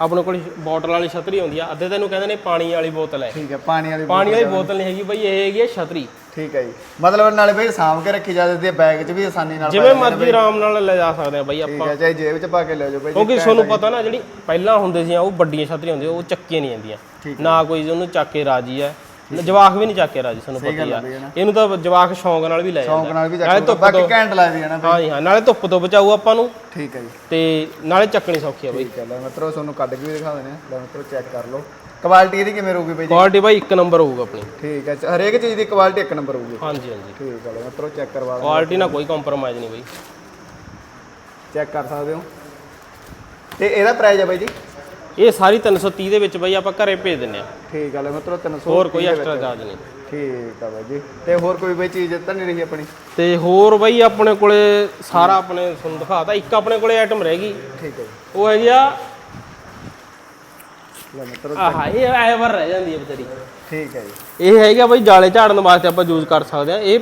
ਆਪਣੇ ਕੋਲ ਬੋਟਲ ਵਾਲੀ ਛਤਰੀ ਹੁੰਦੀ ਆ ਅੱਧੇ ਤੈਨੂੰ ਕਹਿੰਦੇ ਨੇ ਪਾਣੀ ਵਾਲੀ ਬੋਤਲ ਹੈ। ਠੀਕ ਹੈ ਪਾਣੀ ਵਾਲੀ ਪਾਣੀ ਵਾਲੀ ਬੋਤਲ ਨਹੀਂ ਹੈਗੀ ਬਈ ਇਹ ਹੈਗੀ ਹੈ ਛਤਰੀ। ਠੀਕ ਹੈ ਜੀ। ਮਤਲਬ ਨਾਲੇ ਬਈ ਸਾਂਭ ਕੇ ਰੱਖੀ ਜਾ ਸਕਦੀ ਹੈ ਬੈਗ 'ਚ ਵੀ ਆਸਾਨੀ ਨਾਲ ਜਿਵੇਂ ਮਰਜ਼ੀ ਆਰਾਮ ਨਾਲ ਲੈ ਜਾ ਸਕਦੇ ਆ ਬਈ ਠੀਕ ਆਪਾਂ। ਹੈ ਚਾਹੇ ਜੇਬ 'ਚ ਪਾ ਕੇ ਲੈ ਜਾਓ ਬਾਈ ਕਿਉਂਕਿ ਤੁਹਾਨੂੰ ਪਤਾ ਨਾ ਜਿਹੜੀ ਪਹਿਲਾਂ ਹੁੰਦੇ ਸੀ ਉਹ ਵੱਡੀਆਂ ਛਤਰੀਆਂ ਹੁੰਦੀਆਂ ਉਹ ਚੱਕੀਆਂ ਨਹੀਂ ਜਾਂਦੀਆਂ। ਨਾ ਕੋਈ ਉਹਨੂੰ ਚੱਕ ਕੇ ਰਾਜੀ ਹੈ ਜਵਾਕ ਵੀ ਨਹੀਂ ਚੱਕ ਕੇ ਰਾਜੀ ਤੁਹਾਨੂੰ ਪਤਾ ਹੀ ਆ ਬਈ। ਇਹਨੂੰ ਤਾਂ ਜਵਾਕ ਸ਼ੌਂਕ ਨਾਲ ਵੀ ਲੈ ਸ਼ੌਂਕ ਜਾਂਦਾ। ਨਾਲ ਵੀ ਨਾਲੇ ਚੱਕ ਧੁੱਪ ਬਾਕੀ ਤੋਂ ਘੈਂਟ ਲੱਗਦੀ ਹੈ ਨਾ ਬਈ। ਹਾਂ ਜੀ ਹਾਂ ਨਾਲੇ ਧੁੱਪ ਤੋਂ ਬਚਾਊ ਆਪਾਂ ਨੂੰ। ਠੀਕ ਹੈ ਜੀ। ਤੇ ਨਾਲੇ ਚੱਕਣੀ ਸੌਖੀ ਆ ਬਈ। ਠੀਕ ਹੈ ਲੈ ਮਿੱਤਰੋ ਤੁਹਾਨੂੰ ਕੱਢ ਕੇ ਵੀ ਦਿਖਾ ਦਿੰਦੇ ਆ ਲੈ ਮਿੱਤਰੋ ਚੈੱਕ ਕਰ ਲਓ। ਕੁਆਲਿਟੀ ਇਹਦੀ ਕਿਵੇਂ ਰਹੂਗੀ ਬਾਈ ਜੀ? ਕੁਆਲਿਟੀ ਬਾਈ ਇੱਕ ਨੰਬਰ ਹੋਊਗਾ ਆਪਣੀ। ਠੀਕ ਹੈ ਹਰੇਕ ਚੀਜ਼ ਦੀ ਕੁਆਲਿਟੀ ਇੱਕ ਨੰਬਰ ਹੋਊਗੀ। ਹਾਂਜੀ ਹਾਂਜੀ। ਠੀਕ ਹੈ ਲੈ ਮਿੱਤਰੋ ਚੈੱਕ ਕਰਵਾ ਕੁਆਲਿਟੀ ਨਾਲ ਕੋਈ ਕੰਪਰੋਮਾਈਜ਼ ਨਹੀਂ ਬਾਈ। ਚੈੱਕ ਕਰ ਸਕਦੇ ਹੋ। ਤੇ ਇਹਦਾ ਪ੍ਰਾਈਸ ਹੈ ਬਾਈ ਜੀ? ਇਹ ਸਾਰੀ 330 ਦੇ ਵਿੱਚ ਬਾਈ ਆਪਾਂ ਘਰੇ ਭੇਜ ਦਿੰਨੇ ਆ ਠੀਕ ਹੈ ਲੈ ਮਿੱਤਰੋ 300 ਹੋਰ ਕੋਈ ਐਕਸਟਰਾ ਚਾਰਜ ਨਹੀਂ। ਠੀਕ ਹੈ ਬਾਈ ਜੀ। ਤੇ ਹੋਰ ਕੋਈ ਬਈ ਚੀਜ਼ ਤਾਂ ਨਹੀਂ ਰਹੀ ਆਪਣੀ? ਤੇ ਹੋਰ ਬਾਈ ਆਪਣੇ ਕੋਲੇ ਸਾਰਾ ਆਪਣੇ ਤੁਹਾਨੂੰ ਦਿਖਾਤਾ। ਇੱਕ ਆਪਣੇ ਕੋਲੇ ਆਈਟਮ ਰਹਿ ਗਈ। ਠੀਕ ਹੈ ਉਹ ਹੈਗੀ ਆ। ਆਹ ਇਹ ਐਵਰ ਰਹਿ ਜਾਂਦੀ ਹੈ ਵਿਚਾਰੀ। ਠੀਕ ਹੈ ਜੀ। ਇਹ ਹੈਗਾ ਬਾਈ ਜਾਲੇ ਝਾੜਨ ਵਾਸਤੇ ਆਪਾਂ ਯੂਜ਼ ਕਰ ਸਕਦੇ ਆ। ਇਹ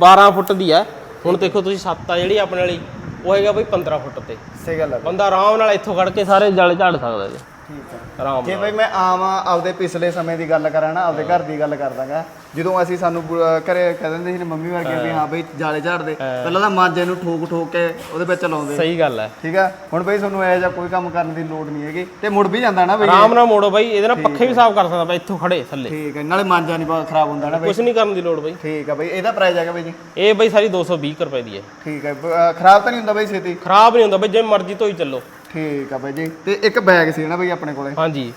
12 ਫੁੱਟ ਦੀ ਹੈ ਹੁਣ ਦੇਖੋ ਤੁਸੀਂ ਸੱਤ ਆ ਜਿਹੜੀ ਆਪਣੇ ਵਾਲੀ। ਉਹ ਹੈਗਾ ਬਾਈ 15 ਫੁੱਟ ਤੇ। ਸਹੀ ਗੱਲ ਹੈ ਬੰਦਾ ਆਰਾਮ ਨਾਲ ਇੱਥੋਂ ਖੜ ਕੇ ਸਾਰੇ ਜਾਲੇ ਝਾੜ ਸਕਦਾ ਜੀ। ਠੀਕ ਹੈ ਆਰਾਮ ਜੇ ਨਾਲ। ਬਈ ਮੈਂ ਆਵਾਂ ਆਪਦੇ ਪਿਛਲੇ ਸਮੇਂ ਦੀ ਗੱਲ ਕਰਾਂ ਨਾ ਆਪਦੇ ਘਰ ਦੀ ਗੱਲ ਕਰਦਾਗਾ। ਜਦੋਂ ਅਸੀਂ ਸਾਨੂੰ ਬੁ- ਘਰੇ ਕਹਿ ਦਿੰਦੇ ਸੀ ਨਾ ਮੰਮੀ ਵਰਗੇ ਵੀ ਹਾਂ। ਬਈ ਜਾਲੇ ਝਾੜਦੇ ਪਹਿਲਾਂ ਤਾਂ ਮਾਂਜੇ ਨੂੰ ਠੋਕ ਠੋਕ ਕੇ ਉਹਦੇ ਵਿੱਚ ਲਾਉਂਦੇ। ਸਹੀ ਗੱਲ ਹੈ। ਠੀਕ ਆ? ਹੁਣ ਬਈ ਤੁਹਾਨੂੰ ਜਿਹਾ ਕੋਈ ਕੰਮ ਕਰਨ ਦੀ ਲੋੜ ਨਹੀਂ ਹੈਗੀ। ਤੇ ਮੁੜ ਵੀ ਜਾਂਦਾ ਨਾ ਬਈ ਆਰਾਮ ਨਾਲ ਮੋੜੋ ਬਾਈ ਇਹਦੇ ਨਾਲ ਪੱਖੇ ਵੀ ਸਾਫ਼ ਕਰ ਸਕਦਾ ਬਾਈ ਇੱਥੋਂ ਖੜੇ ਥੱਲੇ। ਠੀਕ ਹੈ ਨਾਲੇ ਮਾਂਜਾ ਨਹੀਂ ਬਹੁਤ ਖਰਾਬ ਹੁੰਦਾ ਨਾ ਬਈ। ਕੁਝ ਨਹੀਂ ਕਰਨ ਦੀ ਲੋੜ ਬਾਈ। ਠੀਕ ਆ ਬਈ ਇਹਦਾ ਪ੍ਰਾਈਸ ਹੈਗਾ ਬਈ ਜੀ। ਇਹ ਬਾਈ ਸਾਰੀ 220 ਕੁ ਰੁਪਏ ਦੀ ਹੈ। ਠੀਕ ਹੈ ਖਰਾਬ ਤਾਂ ਨਹੀਂ ਹੁੰਦਾ ਬਈ ਛੇਤੀ। ਖਰਾਬ ਨਹੀਂ ਹੁੰਦਾ ਬਾਈ ਜਿਵੇਂ ਮਰਜ਼ੀ ਧੋਈ ਚੱਲੋ। ਠੀਕ ਆ ਬਈ ਜੀ ਤੇ ਇੱਕ ਬੈਗ ਸੀ ਨਾ ਬਈ ਆਪਣੇ ਕੋਲੇ। ਹਾਂਜੀ।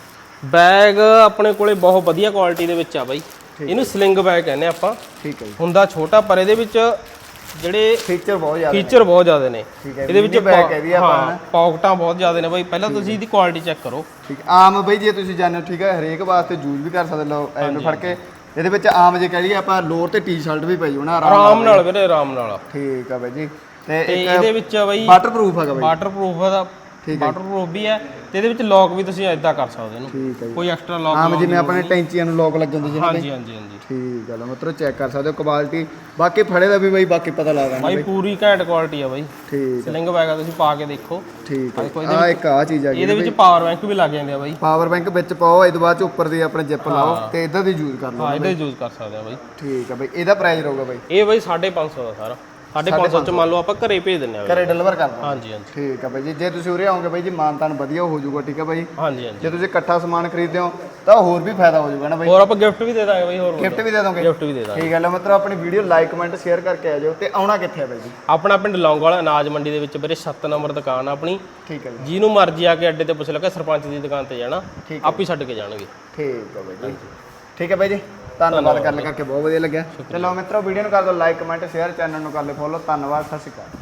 ਬੈਗ ਆਪਣੇ ਕੋਲੇ ਬਹੁਤ ਵਧੀਆ ਕੁਆਲਿਟੀ ਦੇ ਵਿੱਚ ਆ ਬਾਈ। ਇਹਨੂੰ ਸਲਿੰਗ ਬੈਗ ਕਹਿੰਦੇ ਆਪਾਂ। ਠੀਕ ਹੈ ਜੀ। ਹੁੰਦਾ ਛੋਟਾ ਪਰ ਇਹਦੇ ਵਿੱਚ ਜਿਹੜੇ ਫੀਚਰ ਬਹੁਤ ਜ਼ਿਆਦਾ ਫੀਚਰ ਬਹੁਤ ਜ਼ਿਆਦੇ ਨੇ। ਇਹਦੇ ਵਿੱਚ ਪਾ- ਹੈ ਵੀ ਆਪਾਂ ਪੌਕਟਾਂ ਬਹੁਤ ਜ਼ਿਆਦੇ ਨੇ ਬਾਈ। ਪਹਿਲਾਂ ਤੁਸੀਂ ਇਹਦੀ ਕੁਆਲਿਟੀ ਚੈੱਕ ਕਰੋ। ਠੀਕ ਆਮ ਬਈ ਜੇ ਤੁਸੀਂ ਜਾਣੋ ਠੀਕ ਹੈ ਹਰੇਕ ਵਾਸਤੇ ਯੂਜ਼ ਵੀ ਕਰ ਸਕਦੇ ਲੋ ਐਵੇਂ ਫੜ ਕੇ। ਇਹਦੇ ਵਿੱਚ ਆਮ ਜੇ ਕਹ ਲਈਏ ਆਪਾਂ ਲੋਅਰ ਤੇ ਟੀ-ਸ਼ਰਟ ਵੀ ਪਈ ਹੋਣਾ ਆਰਾਮ ਨਾਲ ਵੀਰੇ ਆਰਾਮ ਨਾਲ। ਠੀਕ ਆ ਬਾਈ ਜੀ। ਤੇ ਇਹਦੇ ਵਿੱਚ ਬਾਈ ਵਾਟਰਪ੍ਰੂਫ ਹੈਗਾ ਬਾਈ। ਵਾਟਰਪ੍ਰੂਫ ਦਾ ਵਾਟਰਪ੍ਰੂਫ ਵੀ ਹੈ ਤੇ ਇਹਦੇ ਵਿੱਚ ਲੌਕ ਵੀ ਤੁਸੀਂ ਐਦਾਂ ਕਰ ਸਕਦੇ ਇਹਨੂੰ। ਠੀਕ ਹੈ ਜੀ। ਕੋਈ ਐਕਸਟਰਾ ਲੌਕ ਆਮ ਜਿਵੇਂ ਆਪਣੇ ਟੈਂਚੀਆਂ ਨੂੰ ਲੋਕ ਲੱਗ ਜਾਂਦੇ ਸੀ ਨਾ ਹਾਂਜੀ ਹਾਂਜੀ ਹਾਂਜੀ। ਠੀਕ ਆ ਲੋ ਮਤਲਬ ਚੈੱਕ ਕਰ ਸਕਦੇ ਹੋ ਕੁਆਲਿਟੀ ਬਾਕੀ ਫੜੇ ਦਾ ਵੀ ਬਾਈ ਬਾਕੀ ਪਤਾ ਲੱਗ ਜਾਂਦਾ ਬਾਈ ਪੂਰੀ ਘੈਂਟ ਕੁਆਲਿਟੀ ਆ ਬਾਈ। ਠੀਕ ਸਲਿੰਗ ਬੈਗ ਆ ਤੁਸੀਂ ਪਾ ਕੇ ਦੇਖੋ। ਠੀਕ ਹੈ। ਦੇਖੋ ਆ ਇੱਕ ਆ ਚੀਜ਼ ਆ ਗਈ ਇਹਦੇ ਵਿੱਚ ਪਾਵਰ ਬੈਂਕ ਵੀ ਲੱਗ ਜਾਂਦੇ ਆ ਬਾਈ। ਪਾਵਰ ਬੈਂਕ ਵਿੱਚ ਪਾਓ ਇਹਦੇ ਬਾਅਦ ਚ ਉੱਪਰ ਦੀ ਆਪਣੇ ਜਿੱਪ ਲਾਓ ਤੇ ਇਦਾਂ ਦੀ ਯੂਜ਼ ਕਰ ਲਓ ਹਾਂ ਇਹਦੇ ਯੂਜ਼ ਕਰ ਸਕਦੇ ਆ ਬਾਈ। ਠੀਕ ਆ ਬਾਈ ਇਹਦਾ ਪ੍ਰਾਈਸ ਰਹੂਗਾ ਬਾਈ। ਇਹ ਬਾਈ 550 ਦਾ ਸਾਰਾ। 550 ਚ ਮੰਨ ਲਓ ਆਪਾਂ ਘਰੇ ਭੇਜ ਦਿੰਨੇ ਆ। ਘਰੇ ਡਿਲੀਵਰ ਕਰ ਦੋ ਹਾਂਜੀ ਹਾਂਜੀ। ਠੀਕ ਆ ਬਾਈ ਜੀ ਜੇ ਤੁਸੀਂ ਉਰੇ ਆਓਗੇ ਬਾਈ ਜੀ ਮਾਨਤਾਨ ਵਧੀਆ ਹੋ ਜਾਊਗਾ ਠੀਕ ਆ ਬਾਈ। ਹਾਂਜੀ ਹਾਂਜੀ। ਜੇ ਤੁਸੀਂ ਇਕੱਠਾ ਸਮਾਨ ਖਰੀਦਦੇ ਹੋ ਤਾਂ ਹੋਰ ਵੀ ਫਾਇਦਾ ਹੋ ਜਾਊਗਾ ਨਾ ਬਾਈ। ਹੋਰ ਆਪਾਂ ਗਿਫਟ ਵੀ ਦੇ ਦਾਂਗੇ ਬਾਈ ਹੋਰ ਗਿਫਟ ਵੀ ਦੇ ਦੋਗੇ? ਗਿਫਟ ਵੀ ਦੇ ਦਾਂਗੇ। ਠੀਕ ਹੈ ਲਓ ਮਿੱਤਰੋ ਆਪਣੀ ਵੀਡੀਓ ਲਾਈਕ ਕਮੈਂਟ ਸ਼ੇਅਰ ਕਰਕੇ ਆ ਜਾਓ ਤੇ ਆਉਣਾ ਕਿੱਥੇ ਆ ਬਾਈ ਜੀ? ਆਪਣਾ ਪਿੰਡ ਲੌਂਗਵਾਲਾ ਅਨਾਜ ਮੰਡੀ ਦੇ ਵਿੱਚ ਵੀਰੇ 7 ਨੰਬਰ ਦੁਕਾਨ ਆ ਆਪਣੀ। ਠੀਕ ਹੈ ਜੀ। ਜਿਹਨੂੰ ਮਰਜ਼ੀ ਆ ਕੇ ਅੱਡੇ ਤੇ ਪੁੱਛ ਲਓ ਕਿ ਸਰਪੰਚ ਦੀ ਦੁਕਾਨ ਤੇ ਜਾਣਾ ਆਪ ਹੀ ਛੱਡ ਕੇ ਜਾਣਗੇ। ਠੀਕ ਹੈ ਬਾਈ ਜੀ। ਠੀਕ ਹੈ ਬਾਈ ਜੀ। ਧੰਨਵਾਦ ਗੱਲ ਕਰਕੇ ਬਹੁਤ ਵਧੀਆ ਲੱਗਿਆ। ਤੇ ਲਓ ਮਿੱਤਰੋ ਵੀਡੀਓ ਨੂੰ ਕਰ ਦਿਓ ਲਾਈਕ ਕਮੈਂਟ ਸ਼ੇਅਰ ਚੈਨਲ ਨੂੰ ਕਰ ਲਿਓ ਫੋਲੋ ਧੰਨਵਾਦ ਸਤਿ ਸ਼੍ਰੀ ਅਕਾਲ।